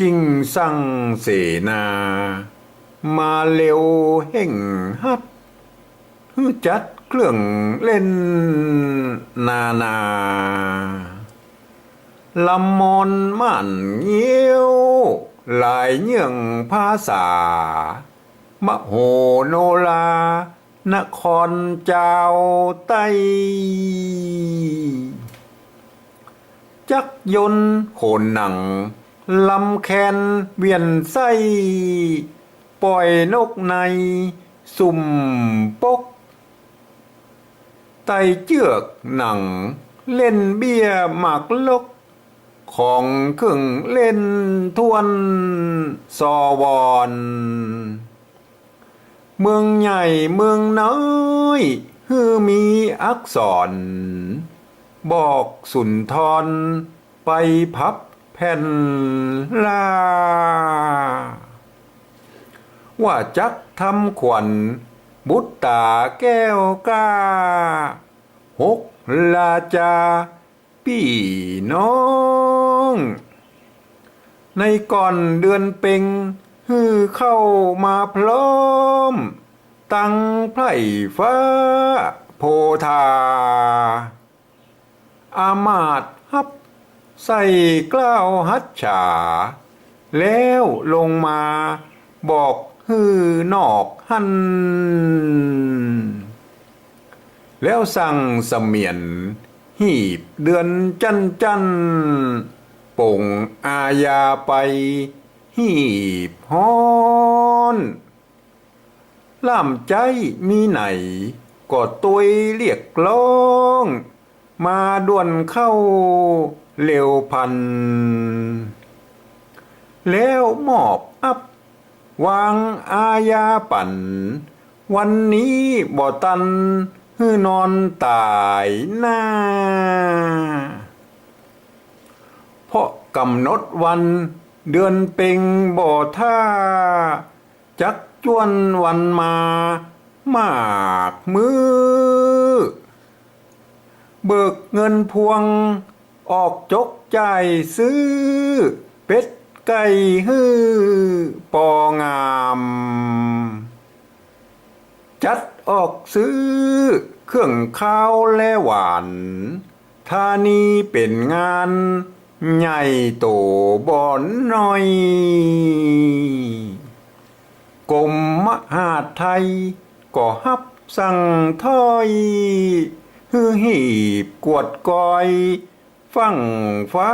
จิงสั่งเสนา มาเร็วเห่งฮัดฮือจัดเครื่องเล่นนานาลำมอนมันเงี้ยว หลายเยื่องภาษามโหโนลา นครเจ้าไตจักยนต์โขนหนัง ลำแคนเวียนไส้ ปล่อยนกใน สุ่มปก ไตเจือกหนัง เล่นเบี้ยหมากลก ของเครื่องเล่นทวนสอวอนเมืองใหญ่เมืองน้อยฮือมีอักษร บอกสุนทรไปพับ แผ่นลา ว่าจักทำขวัญบุตตาแก้วกาหกลาจาพี่น้อง ในก่อนเดือนเป็งฮือเข้ามาพร้อม ตั้งไพร่ฟ้าโพธา อามาตฮับ ใส่กล้าวฮัดฉา แล้วลงมาบอกฮือนอกหัน แล้วสั่งเสมียน หีบเดือนจันจันป่งอาญาไป หีบฮ้อนล่ามใจมีไหน ก็ตุยเรียกร้อง มาด่วนเข้าเร็วพัน แล้วมอบอัพ วางอาญาปั่น วันนี้บ่ตันฮือนอนตายหน้า เพราะกำหนดวันเดือนเป็งบ่ท่า จักจวนวันมามากมือ เบิกเงินพวง ออกจกจ่ายซื้อ เป็ดไก่ฮื้อปองาม จัดออกซื้อ เครื่องข้าวและหวานทานีเป็นงานใหญ่โตบ่อนน้อยกรมมหาไทยก็ฮับสั่งถ้อย ฮือหีบกวดกอย ฟังฟ้า